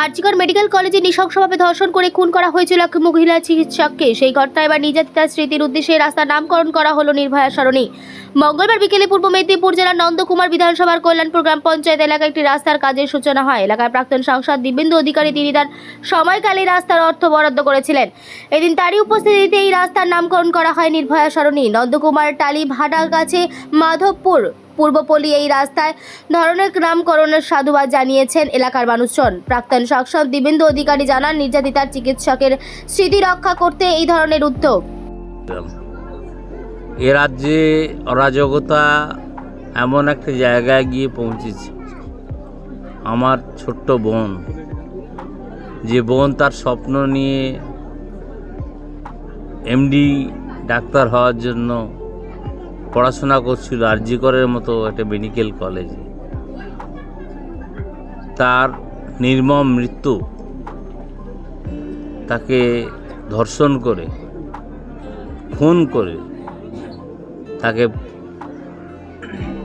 RG Kar medical কলেজে নৃশংসভাবে ধর্ষণ করে খুন করা হয়েছিল এক মহিলা চিকিৎসককে। সেই ঘটনা এবার নির্যাতিতার স্মৃতির উদ্দেশ্যে রাস্তার নামকরণ করা হলো নির্ভয়া সরণি। মঙ্গলবার বিকেলে পূর্ব মেদিনীপুর জেলার নন্দকুমার বিধানসভার কল্যাণপুর গ্রাম পঞ্চায়েত এলাকায় একটি রাস্তার কাজের সূচনা হয়। এলাকার প্রাক্তন সাংসদ দিব্যেন্দু অধিকারী তিনি তার সময়কালে রাস্তার অর্থ বরাদ্দ করেছিলেন। এদিন তারই উপস্থিতিতে এই রাস্তার নামকরণ করা হয় নির্ভয়া সরণি। নন্দকুমার টালি ভাটার কাছে মাধবপুর পূর্বপল্লী এই রাস্তায় ধরনের নামকরণের সাধুবাদ জানিয়েছেন এলাকার মানুষজন। প্রাক্তন সাংসদ দিবেন্দু অধিকারী জানান, নির্যাতিতার চিকিৎসকের স্মৃতি রক্ষা করতে এই ধরনের উদ্যোগ। এ রাজ্যে অরাজকতা এমন একটা জায়গায় গিয়ে পৌঁছেছে। আমার ছোট্ট বোন। যে বোন তার স্বপ্ন নিয়ে এমডি ডাক্তার হওয়ার জন্য পড়াশোনা করছিল আরজিকরের মতো একটা মেডিকেল কলেজে। তার নির্মম মৃত্যু তাকে ধর্ষণ করে, খুন করে তাকে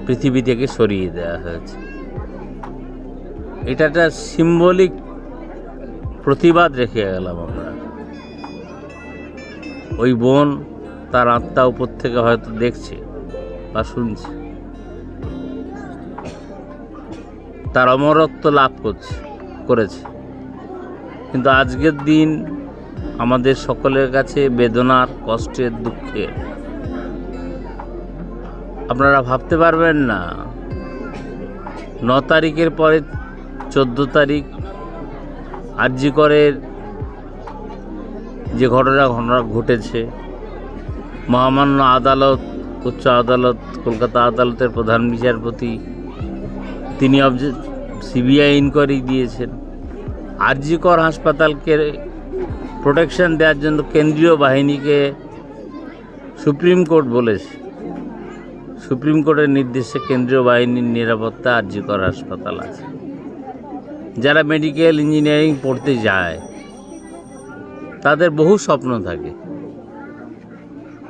পৃথিবী থেকে সরিয়ে দেওয়া হয়েছে। এটা একটা সিম্বলিক প্রতিবাদ রেখে গেলাম আমরা। ওই বোন তার আত্মা উপর থেকে হয়তো দেখছে বা শুনছে। তার অমরত্ব লাভ করছে, করেছে। কিন্তু আজকের দিন আমাদের সকলের কাছে বেদনার, কষ্টের, দুঃখের আপনারা ভাবতে পারবেন না। ন তারিখের পরে চোদ্দ তারিখ আরজিকরের যে ঘটনা ঘটনা ঘটেছে, মহামান্য আদালত, উচ্চ আদালত, কলকাতা আদালতের প্রধান বিচারপতি, তিনি অবজে সিবিআই ইনকোয়ারি দিয়েছেন। আরজিকর হাসপাতালকে প্রোটেকশন দেওয়ার জন্য কেন্দ্রীয় বাহিনীকে সুপ্রিম কোর্ট বলেছে। সুপ্রিম কোর্টের নির্দেশে কেন্দ্রীয় বাহিনীর নিরাপত্তা আর্যকর হাসপাতাল আছে। যারা মেডিকেল ইঞ্জিনিয়ারিং পড়তে যায় তাদের বহু স্বপ্ন থাকে।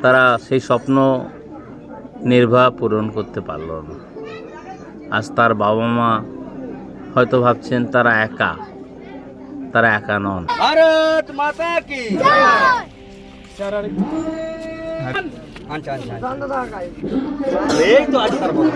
তারা সেই স্বপ্ন নির্বাহ পূরণ করতে পারল না। আজ তার বাবা মা হয়তো ভাবছেন তারা একা তারা একা নন। ভারত মাতা কি? আচ্ছা আচ্ছা এই তো আজ তার বন্ধ